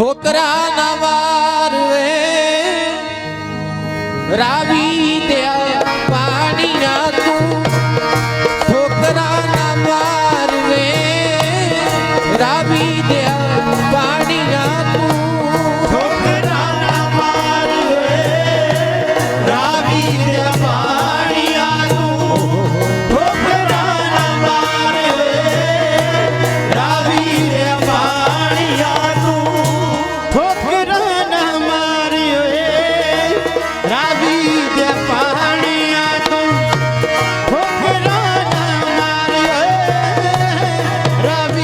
ઠોકરા ના વાર રાવી Rabi